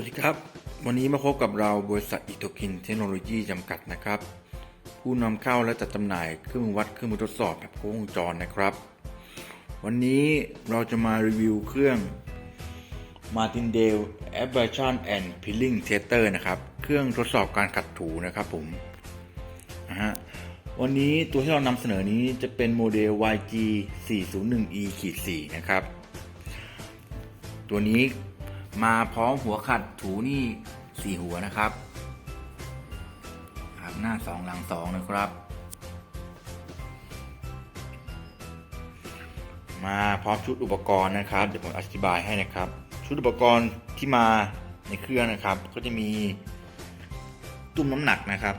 วัสดีครับ วันนี้มาพบกับเราบริษัทอิโตคินเทคโนโลยีจำกัดนะครับ ผู้นำเข้าและจัดจำหน่ายเครื่องมือวัดเครื่องมือทดสอบแบบครบวงจรนะครับ วันนี้เราจะมารีวิวเครื่อง Martindale Abrasion and Peeling Tester นะครับ เครื่องทดสอบการขัดถูนะครับผมนะฮะวันนี้ตัวที่เรานำเสนอนี้จะเป็นโมเดล YG 401E 4 นะครับ ตัวนี้ มาพร้อมหัวขัดถูนี่สี่หัวนะครับ ครับหน้าสองหลังสองนะครับ มาพร้อมชุดอุปกรณ์นะครับ เดี๋ยวผมอธิบายให้นะครับ ชุดอุปกรณ์ที่มาในเครื่องนะครับ ก็จะมีตุ้มน้ำหนักนะครับ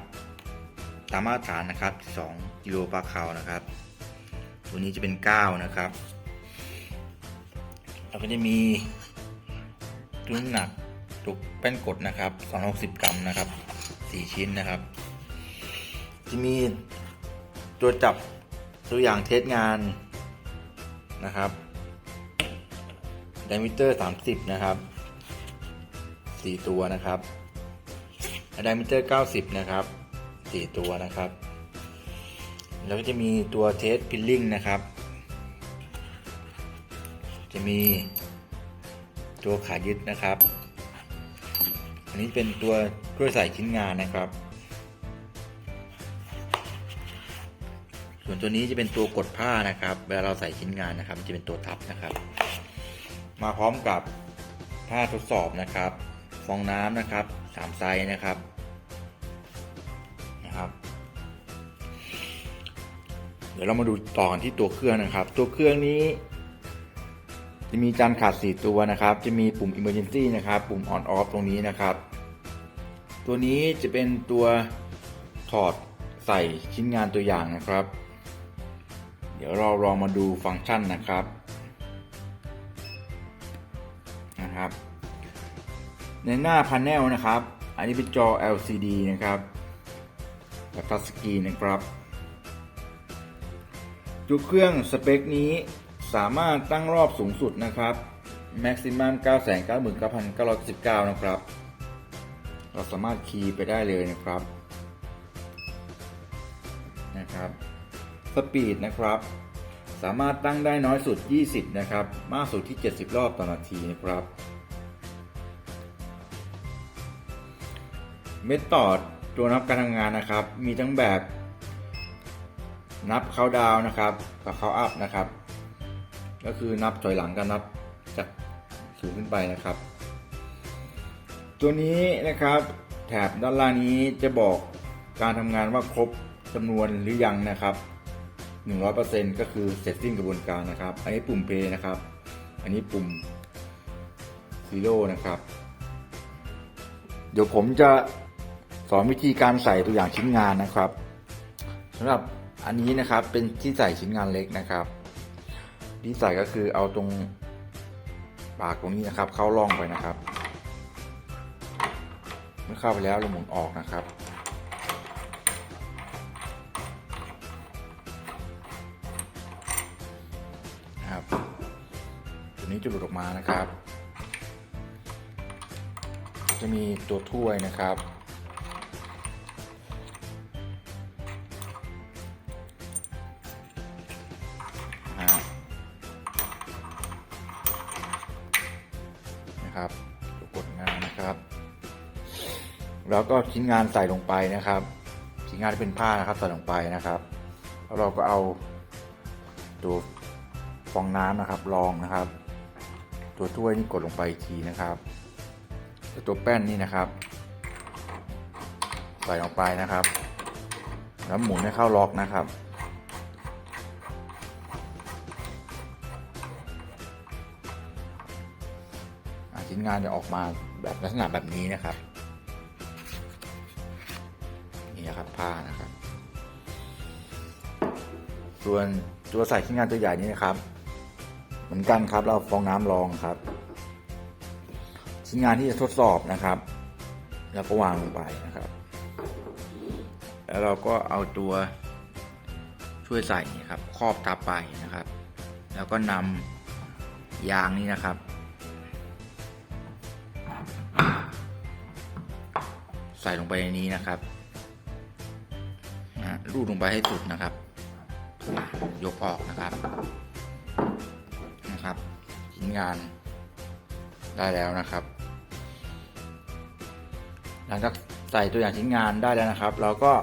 ตามมาตรฐานนะครับ 2กิโลปลาคาวนะครับ ตัวนี้จะเป็น 9 นะครับแล้วก็จะมี น้ำหนักตุกแป้นกดนะครับ260 กรัมนะครับ 4 ชิ้นนะครับ จะมีตัวจับตัวอย่างเทสงานนะครับไดมิเตอร์ 30 นะครับ 4 ตัวนะครับไดมิเตอร์ 90 นะครับ 4 ตัวนะครับ แล้วก็จะมีตัวเทสพิลลิ่งนะครับ จะมี ตัวขายึดนะครับ อันนี้เป็นตัวช่วยใส่ชิ้นงานนะครับ ส่วนตัวนี้จะเป็นตัวกดผ้านะครับ เวลาเราใส่ชิ้นงานนะครับจะเป็นตัวทับนะครับ มาพร้อมกับผ้าทดสอบนะครับ ฟองน้ำนะครับสามไซส์นะครับนะครับเดี๋ยวเรามาดูต่อนที่ตัวเครื่องนะครับ ตัวเครื่องนี้ จะมีจานขาด 4 ตัวนะครับ จะมีปุ่ม emergency นะครับ ปุ่ม on off ตรงนี้นะครับ ตัวนี้จะเป็นตัวถอดใส่ชิ้นงานตัวอย่างนะครับ เดี๋ยวเราลองมาดูฟังก์ชันนะครับนะครับ ในหน้าพาเนลนะครับ อันนี้เป็นจอ LCD นะครับแบบทัชสกรีนนะครับตัวเครื่องสเปคนี้ สามารถตั้งรอบสูงสุดนะครับ maximum 999,999 นะครับ เราสามารถคีย์ไปได้เลยนะครับ นะครับสปีดนะครับ สามารถตั้งได้น้อยสุด 20 นะครับ มากสุดที่ 70 รอบต่อนาทีนะครับ เมธอดตัวนับการทำงานนะครับ มีทั้งแบบนับเขาดาวนะครับกับเขาอัพนะครับ ก็คือนับถอยหลังกับนับจากสูงขึ้นไปนะครับ ตัวนี้นะครับแถบด้านล่างนี้จะบอกการทำงานว่าครบจำนวนหรือยังนะครับ 100%ก็คือเสร็จสิ้นกระบวนการนะครับ อันนี้ปุ่ม Play นะครับ อันนี้ปุ่ม Zero นะครับ เดี๋ยวผมจะสอนวิธีการใส่ตัวอย่างชิ้นงานนะครับสำหรับอันนี้นะครับเป็นที่ใส่ชิ้นงานเล็กนะครับ ที่ใส่ก็คือเอาตรงปากตรงนี้นะครับ เข้าร่องไปนะครับ เมื่อเข้าไปแล้วเราหมุนออกนะครับนะครับตัวนี้จะหลุดออกมานะครับ จะมีตัวถ้วยนะครับ นะครับตัวกดงานนะครับ แล้วก็ชิ้นงานใส่ลงไปนะครับ ชิ้นงานที่เป็นผ้านะครับใส่ลงไปนะครับ แล้วเราก็เอาตัวฟองน้ำนะครับรองนะครับ ตัวถ้วยนี่กดลงไปอีกทีนะครับแล้วตัวแป้นนี่นะครับ ใส่ลงไปนะครับ แล้วหมุนให้เข้าล็อกนะครับ อ่าชิ้นงานจะออกมาแบบลักษณะแบบนี้นะครับ นี่นะครับผ้านะครับ ส่วนตัวใส่ชิ้นงานตัวใหญ่นี้นะครับ เหมือนกันครับเราฟองน้ำรองครับ ชิ้นงานที่จะทดสอบนะครับ แล้วก็วางลงไปนะครับ แล้วเราก็เอาตัวช่วยใส่นี่ครับครอบทับไปนะครับ แล้วก็นำยางนี้นะครับ ส่ลงไปในนี้นะครับนะรูดลงไปให้สุดนะครับ ยกออกนะครับนะครับชิ้นงานได้แล้วนะครับ หลังจากใส่ตัวอย่างชิ้นงานได้แล้วนะครับ เราก็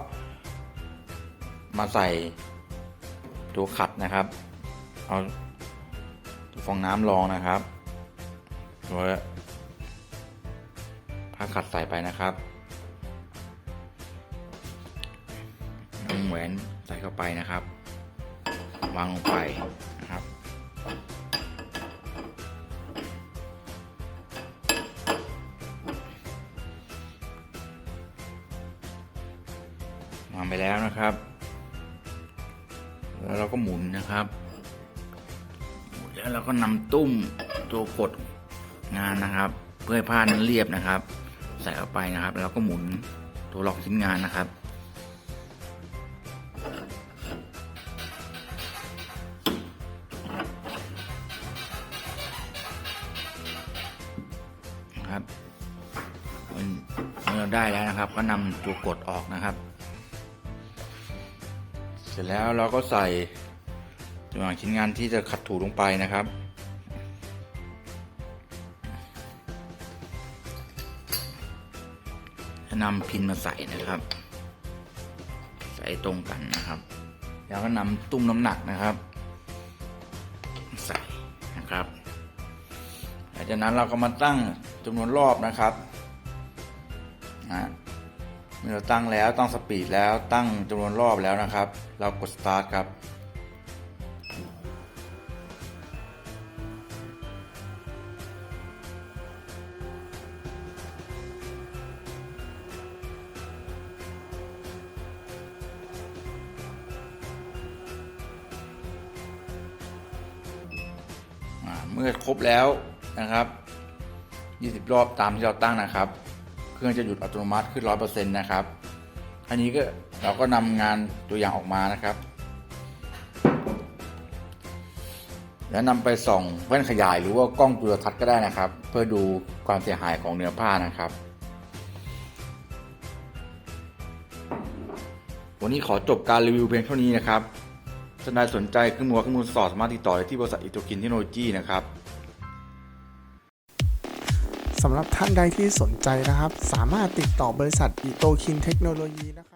มาใส่ตัวขัดนะครับ เอาฟองน้ำรองนะครับตัวผ้าขัดใส่ไปนะครับ แหวนใส่เข้าไปนะครับ วางลงไปนะครับ วางไปแล้วนะครับ แล้วเราก็หมุนนะครับหมุนแล้วเราก็นำตุ้มตัวกดงานนะครับ เพื่อให้ผ้านั้นเรียบนะครับ ใส่เข้าไปนะครับ แล้วก็หมุนตัวหลอกชิ้นงานนะครับนะครับ ได้แล้วนะครับ ก็นำตัวกดออกนะครับ เสร็จแล้วเราก็ใส่ตัวอย่างชิ้นงานที่จะขัดถูลงไปนะครับจะนำพินมาใส่นะครับ ใส่ตรงกันนะครับ แล้วก็นำตุ้มน้ำหนักนะครับ ใส่นะครับหลังจากนั้นเราก็มาตั้งจำนวนรอบนะครับ เมื่อเราตั้งแล้วตั้งสปีดแล้วตั้งจำนวนรอบแล้วนะครับ เรากด start ครับเมื่อครบแล้วนะครับ 20 รอบตามที่เราตั้งนะครับ เครื่องจะหยุดอัตโนมัติขึ้น100%นะครับอันนี้ก็เราก็นำงานตัวอย่างออกมานะครับ แล้วนำไปส่องแว่นขยายหรือว่ากล้องจุลทรรศน์ก็ได้นะครับ เพื่อดูความเสียหายของเนื้อผ้านะครับ วันนี้ขอจบการรีวิวเพียงเท่านี้นะครับท่านใดสนใจเครื่องมือเครื่องมือสอดสามารถติดต่อได้ที่บริษัทอิโตกินเทคโนโลยีนะครับ สำหรับท่านใดที่สนใจนะครับ สามารถติดต่อบริษัทอิโตคินเทคโนโลยีนะครับ